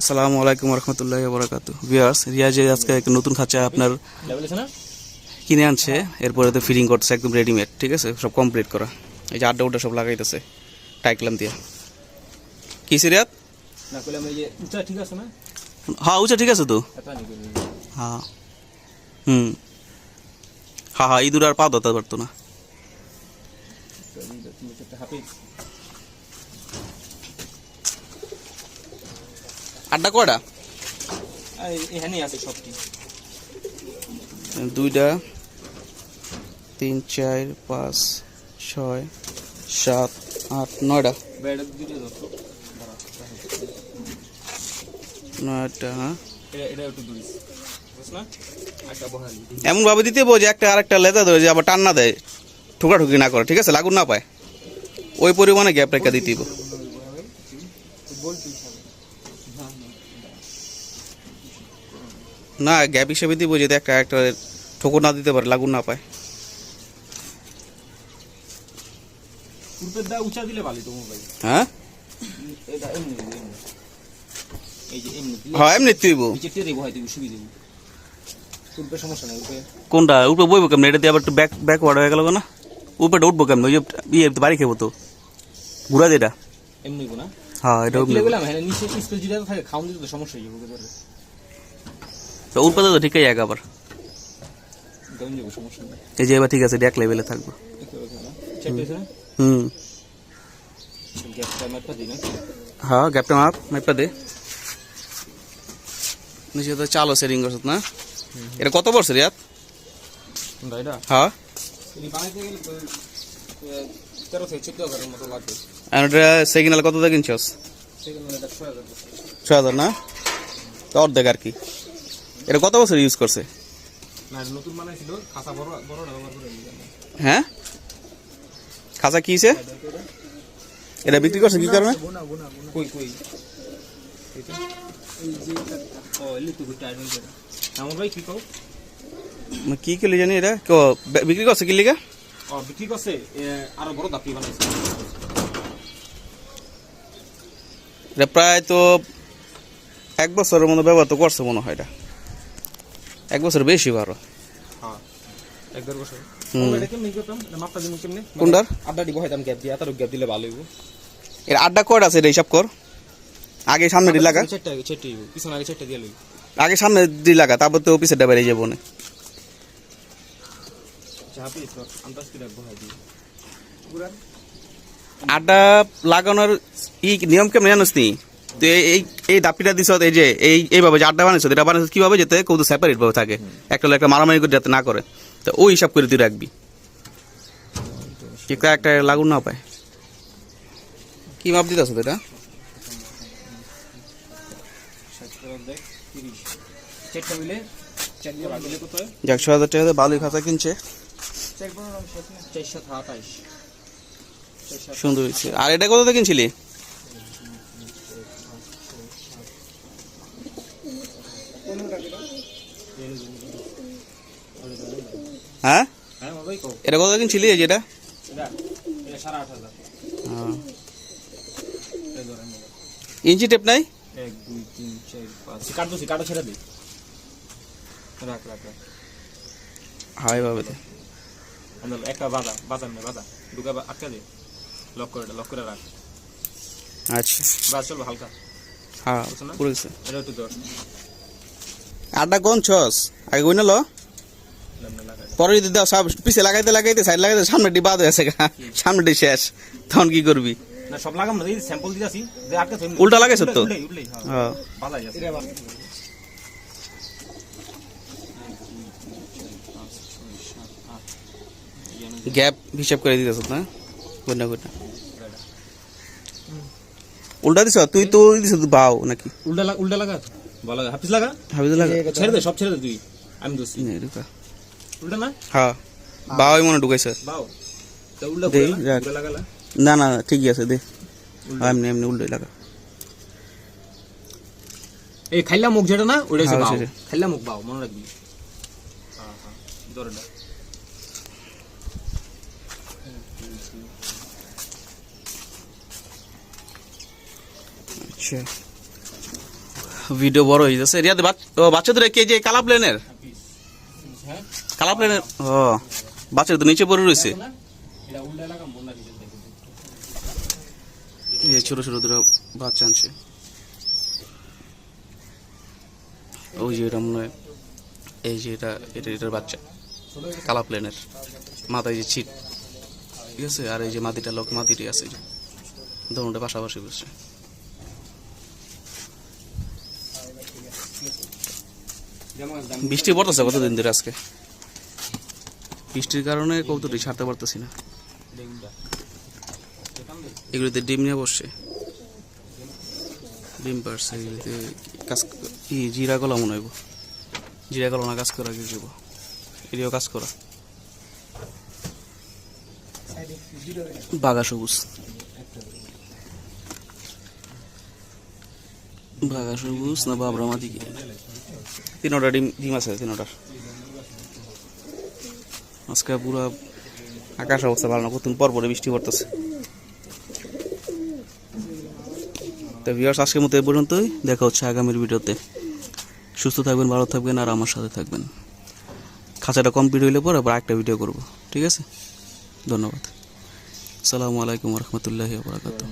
আসসালামু আলাইকুম রহমতুল্লাহ বরাকাত ভিউয়ার্স রিয়াজে আজকে একটা নতুন খাঁচা আপনার কিনে আনছে। এরপরে তো ফিটিং করতেছে একদম রেডিমেড ঠিক আছে? সব কমপ্লিট করা। এই যে আড্ডা উড্ডা সব লাগাইতেছে টাইকলাম দিয়ে কি সিরিয়াত হ্যাঁ উচা ঠিক আছে তো? হ্যাঁ হুম। হ্যাঁ হ্যাঁ ইঁদুর আর পা ধরতে পারতো না। আড্ডা কয়টা? এখানে আছে সবটি। দুইটা তিন চার পাঁচ ছয় সাত আট নয়টা। নয়টা হ্যাঁ? এমন ভাবে দিতে হবে যে একটা আরেকটা লেদা ধরে যে আবার টান না দেয় ঠোকা ঠুকি না করে ঠিক আছে? লাগুন না পায়। ওই পরিমাণে গ্যাপ রেখা দিতে হবে না গ্যাপ হিসেবে দিব যদি একটা একটা ঠোকর না দিতে পারে লাগুন না পায়। হ্যাঁ? হ্যাঁ এমনি তুইব কোনটা? উপরে বইব কেমন? এটা দিয়ে আবার একটু ব্যাক হয়ে গেল না উপরে উঠবো কেমন? ওই যে ইয়ে বাড়ি খেবো তো। ঘুরা যেটা এমনি না? হ্যাঁ এটা হ্যাঁ নিচে স্পেস যদি থাকে খাওন দিতে তো সমস্যা হয়ে যাবে তো উঠবে তো ঠিকই এক আবার। এই যে এবার ঠিক আছে ডেক লেভেলে থাকব। হুম। হ্যাঁ গ্যাপটা মাপ মাপটা দে। নিচে তো চালো সেরিং করছত না? এটা কত বছর ইয়াত হ্যাঁ। সেকেন্ড কত দা কিনছস? ছয় হাজার। ছ হাজার না? অর্ধেক আর কি। এটা কত বছর ইউজ করছে? না নতুন বানাইছিল খাসা বড় বড় ব্যবহার করে হ্যাঁ? খাঁচা কি? এটা বিক্রি করছে কি কারণে? কই কই? কি কিলি জানি এটা? বিক্রি করছে কি লিগা? ও বিক্রি করছে আরও বড় দাপি বানাইছে। এটা প্রায় তো এক বছরের মতো ব্যবহার তো করছে মনে হয় এটা। এক বছর বেশি বারো। হ্যাঁ গ্যাপ দিয়া তার গ্যাপ দিলে ভালো হইব। এটা আড্ডা কয়টা আছে এটা হিসাব কর? আগে সামনে লাগা পিছনে আগে চারটা দিয়ে লই। আগে সামনে লাগা তারপর তো অফিসের যাব না। পুরা আড্ডা লাগানোর ই নিয়ম কেমন জানিস নি? এই- এই দাপিটা দিছ এই যে এই এইভাবে যে আড্ডা বানাইছ এটা বানাইছ কীভাবে যেতে কৌতু সেপারেট ভাবে থাকে? একটা একটা মারামারি করে যাতে না করে। তো ওই হিসাব করে তুই রাখবি। একটা একটা লাগুন না পায়। কি মাপ দিতে এটা? ছ হাজার টাকা খাতা কিনছে। সুন্দর হয়েছে। আর এটা কত কিনছিলি? হ্যাঁ? হ্যাঁ এটা কত কিনছিলি এই যেটা? এটা হ্যাঁ। ইঞ্চি টেপ নাই? এক দুই তিন চার পাঁচ। কাট দোছি কাটো ছেড়ে দিই রাখ রাখ রাখ। হাই বাবা একটা বাজা বাজার নেই বাজা দুটা বা- আটকা দে। লক করে লক করে রাখ। আচ্ছা। বাজ চলবে হালকা। হ্যাঁ পুরো এটা একটু ধর। আড্ডা কোন ছস? আগে কই না ল। পরে যদি দাও সব পিছে লাগাইতে লাগাইতে সাইড লাগাইতে সামনে ডি বাদ হয়ে আছে গা। সামনে ডি শেষ। তখন কি করবি? সব লাগাম না স্যাম্পল দিতাছি উল্টা লাগাইছো তো? হ্যাঁ হ্যাঁ। গ্যাপ হিসাব করে দিতেছ না? কোনটা কোনটা উল্টা দিছ? তুই তো দিছ তুই বাও নাকি? উল্টা লাগা উল্টা লাগা? ভালো লাগা? হাফিজ লাগা। হাবিজ লাগা ছেড়ে দে সব ছেড়ে দে তুই আমি দোষী। উল্টা না? হ্যাঁ বাওই মনে ঢুকাইছে। বাও তা উল্টা করে লাগালা? না না ঠিকই আছে দে। এমনি এমনি উল্টাই লাগা। এই খাইলা মুখ যেটা না ওটা হচ্ছে হ্যাঁ, বাও। খাইলা মুখ বাও মনে রাখবি। হ্যাঁ হ্যাঁ দরটা আচ্ছা। ভিডিও বড় হয়ে যাচ্ছে। রিয়াদ বাচ্চাদের কে যে কালা প্লেনের? কালা প্লেনের ও বাচ্চারা তো নিচে পড়ে রয়েছে। এই ছোট ছোট দুটো বাচ্চা আনছে। ওই যে এটা মনে এই যে এটা এটা এটার বাচ্চা। কালা প্লেনের মাথায় যে ছিট। ঠিক আছে? আর এই যে মাটিটা লোক মাটিটি আছে দোনোটা পাশাপাশি বসছে বৃষ্টি পড়তেছে কতদিন ধরে আজকে? বৃষ্টির কারণে কৌতুটি ছাড়তে পারতেছি না। এগুলিতে ডিম নিয়ে বসছে। ডিম পারছে, এগুলিতে কাজ কি জিরা কলা মনে হইব। জিরা কলা না কাজ করা, কি যাব এটিও কাজ করা। বাগা সবুজ। বাগা সবুজ না বাবরা কি? তিনোটা ডিম ডিম আছে, তিনোটার। আজকে পুরো আকাশ অবস্থা ভালো না, কতদিন পর পরে বৃষ্টি পড়তেছে। তো ভিউয়ার্স আজকের মতো এই পর্যন্তই। দেখা হচ্ছে আগামীর ভিডিওতে। সুস্থ থাকবেন, ভালো থাকবেন, আর আমার সাথে থাকবেন। খাঁচাটা কমপ্লিট হইলে পর আবার একটা ভিডিও করব। ঠিক আছে? ধন্যবাদ। আসসালামু আলাইকুম রহমতুল্লাহি বারাকাতুহ।